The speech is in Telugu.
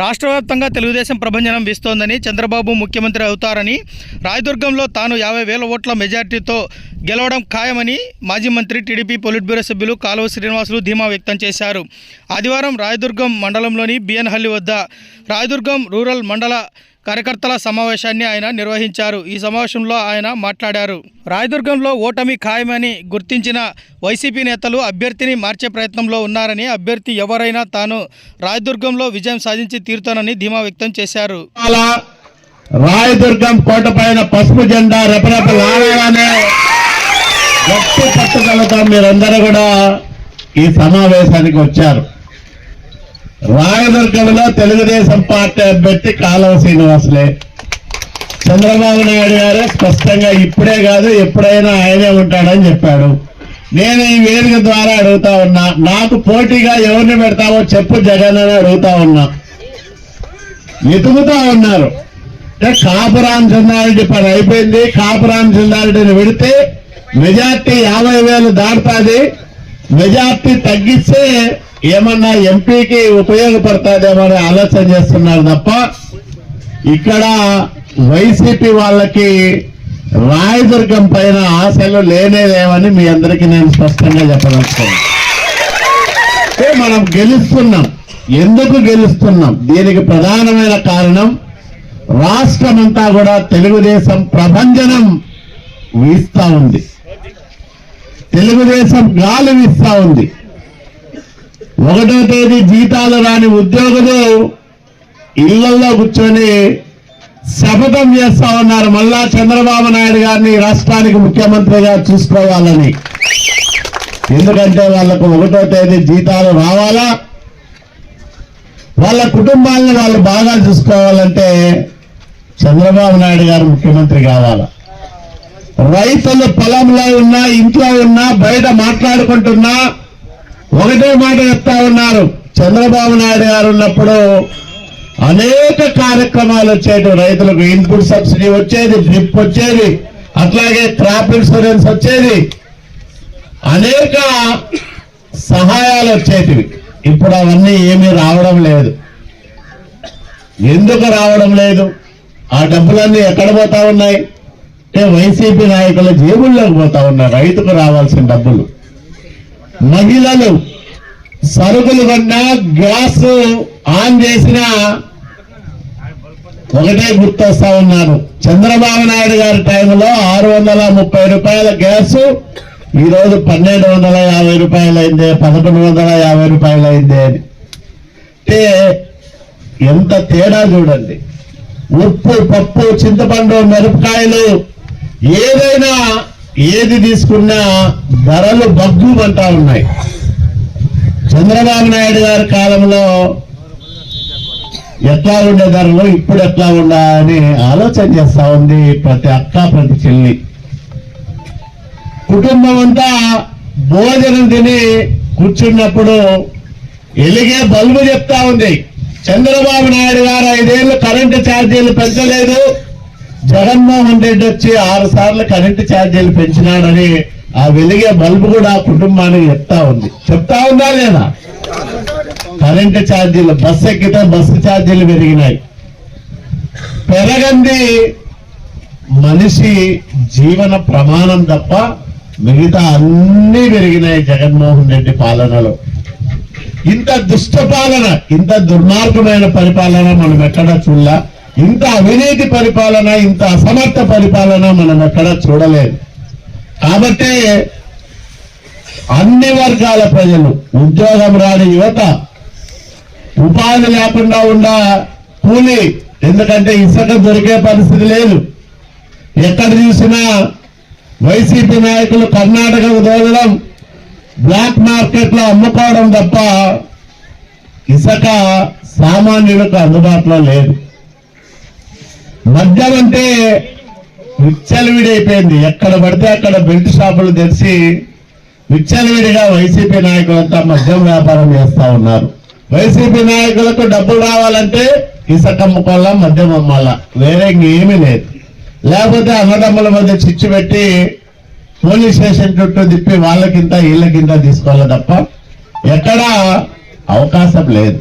రాష్ట్ర వ్యాప్తంగా తెలుగుదేశం ప్రభంజనం వీస్తోందని చంద్రబాబు ముఖ్యమంత్రి అవుతారని రాయదుర్గంలో తాను యాభై వేల ఓట్ల మెజార్టీతో గెలవడం ఖాయమని మాజీ మంత్రి టీడీపీ పొలిట్ బ్యూరో సభ్యులు కాలువ శ్రీనివాసులు ధీమా వ్యక్తం చేశారు. ఆదివారం రాయదుర్గం మండలంలోని బిఎన్హల్లి వద్ద రాయదుర్గం రూరల్ మండల కార్యకర్తల సమావేశాన్ని ఆయన నిర్వహించారు. ఈ సమావేశంలో ఆయన మాట్లాడారు. రాయదుర్గంలో ఓటమి ఖాయమని గుర్తించిన వైసీపీ నేతలు అభ్యర్థిని మార్చే ప్రయత్నంలో ఉన్నారని అభ్యర్థి ఎవరైనా తాను రాయదుర్గంలో విజయం సాధించి తీరుతానని ధీమా వ్యక్తం చేశారు. అలా రాయదుర్గం కోట పైన పసుపు జెండా రెపరెపలాడాలనే గట్టి పట్టుదలతో మీరందరూ కూడా ఈ సమావేశానికి వచ్చారు. రాయదుర్గంలో తెలుగుదేశం పార్టీ అభ్యర్థి కాలువ శ్రీనివాసులే. చంద్రబాబు నాయుడు గారు స్పష్టంగా ఇప్పుడే కాదు ఎప్పుడైనా ఆయనే ఉంటాడని చెప్పాడు. నేను ఈ వేదిక ద్వారా అడుగుతా ఉన్నా నాకు పోటీగా ఎవరిని పెడతావో చెప్పు జగన్ అని అడుగుతా ఉన్నా. వెతుకుతా ఉన్నారు. అంటే కాపు చెందారెడ్డి పని అయిపోయింది. కాపు చెందారెడ్డిని పెడితే మెజార్టీ యాభై వేలు దాటుతుంది. మెజార్టీ తగ్గిస్తే ఏమన్నా ఎంపీకి ఉపయోగపడుతుందేమో అని ఆలోచన చేస్తున్నారు తప్ప ఇక్కడ వైసీపీ వాళ్ళకి రాయదుర్గం పైన ఆశలు లేనేదేమని మీ అందరికీ నేను స్పష్టంగా చెప్పదలుచుకున్నాను. అంటే మనం గెలుస్తున్నాం. ఎందుకు గెలుస్తున్నాం? దీనికి ప్రధానమైన కారణం రాష్ట్రమంతా కూడా తెలుగుదేశం ప్రభంజనం వీస్తా ఉంది. తెలుగుదేశం గాలి వీస్తా ఉంది. ఒకటో తేదీ జీతాలు రాని ఉద్యోగులు ఇళ్ళలో కూర్చొని శపథం చేస్తా ఉన్నారు మళ్ళా చంద్రబాబు నాయుడు గారిని రాష్ట్రానికి ముఖ్యమంత్రిగా చూసుకోవాలని. ఎందుకంటే వాళ్ళకు ఒకటో తేదీ జీతాలు రావాలా? వాళ్ళ కుటుంబాలను వాళ్ళు బాగా చూసుకోవాలంటే చంద్రబాబు నాయుడు గారు ముఖ్యమంత్రి కావాలా? రైతులు పొలంలో ఉన్నా ఇంట్లో ఉన్నా బయట మాట్లాడుకుంటున్నా ఒకటే మాట చెప్తా ఉన్నారు. చంద్రబాబు నాయుడు గారు ఉన్నప్పుడు అనేక కార్యక్రమాలు వచ్చేటి రైతులకు ఇన్పుట్ సబ్సిడీ వచ్చేది డ్రిప్ వచ్చేది అట్లాగే క్రాప్ ఇన్సూరెన్స్ వచ్చేది. అనేక సహాయాలు వచ్చేటివి. ఇప్పుడు అవన్నీ ఏమీ రావడం లేదు. ఎందుకు రావడం లేదు? ఆ డబ్బులన్నీ ఎక్కడ పోతా ఉన్నాయి? అంటే వైసీపీ నాయకుల జేబుల్లోకి పోతా ఉన్నాయి రైతుకు రావాల్సిన డబ్బులు. మహిళలు సరుకులు కన్నా గ్యాస్ ఆన్ చేసిన ఒకటే గుర్తొస్తా ఉన్నారు చంద్రబాబు నాయుడు గారి టైంలో ఆరు వందల ముప్పై రూపాయల గ్యాస్ ఈరోజు పన్నెండు వందల యాభై రూపాయలు అయిందే పదకొండు వందల యాభై రూపాయలు అయిందే అని. అంటే ఎంత తేడా చూడండి. ఉప్పు పప్పు చింతపండు మిరపకాయలు ఏదైనా ఏది తీసుకున్నా ధరలు బగ్గుమంటా ఉన్నాయి. చంద్రబాబు నాయుడు గారి కాలంలో ఎట్లా ఉండే ధరలు ఇప్పుడు ఎట్లా ఉండా అని ఆలోచన చేస్తా ఉంది ప్రతి అక్క ప్రతి చెల్లి. కుటుంబం అంతా భోజనం తిని కూర్చున్నప్పుడు ఎలిగే బల్బు చెప్తా ఉంది. చంద్రబాబు నాయుడు గారు ఐదేళ్ళు కరెంటు ఛార్జీలు పెంచలేదు. జగన్మోహన్ రెడ్డి వచ్చి ఆరు సార్లు కరెంటు ఛార్జీలు పెంచినాడని ఆ వెలిగే బల్బు కూడా ఆ కుటుంబానికి చెప్తా ఉంది. చెప్తా ఉందా లేదా? కరెంటు ఛార్జీలు బస్సు ఎక్కితే బస్సు ఛార్జీలు పెరిగినాయి. పెరగంది మనిషి జీవన ప్రమాణం తప్ప మిగతా అన్నీ పెరిగినాయి జగన్మోహన్ రెడ్డి పాలనలో. ఇంత దుష్ట పాలన ఇంత దుర్మార్గమైన పరిపాలన మనం ఎక్కడా చూడలా? ఇంత అవినీతి పరిపాలన ఇంత అసమర్థ పరిపాలన మనం ఎక్కడా చూడలేదు. కాబట్టి అన్ని వర్గాల ప్రజలు ఉద్యోగం రాని యువత ఉపాధి లేకుండా ఉన్న కూలి ఎందుకంటే ఇసుక దొరికే పరిస్థితి లేదు. ఎక్కడ చూసినా వైసీపీ నాయకులు కర్ణాటకకు దోదడం బ్లాక్ మార్కెట్లో అమ్ముకోవడం తప్ప ఇసుక సామాన్యులకు అందుబాటులో లేదు. మద్యం అంటే విచ్చలవిడైపోయింది. ఎక్కడ పడితే అక్కడ బెల్ట్ షాపులు తెరిచి విచ్చలవిడిగా వైసీపీ నాయకులంతా మద్యం వ్యాపారం చేస్తా ఉన్నారు. వైసీపీ నాయకులకు డబ్బులు రావాలంటే ఇసక అమ్ముకోవాలా మద్యం అమ్మాలా. వేరే ఇంకేమీ లేదు. లేకపోతే అన్నదమ్ముల మధ్య చిచ్చు పెట్టి పోలీస్ స్టేషన్ చుట్టూ తిప్పి వాళ్ళకింత వీళ్ళకింత తీసుకోవాలి తప్ప ఎక్కడా అవకాశం లేదు.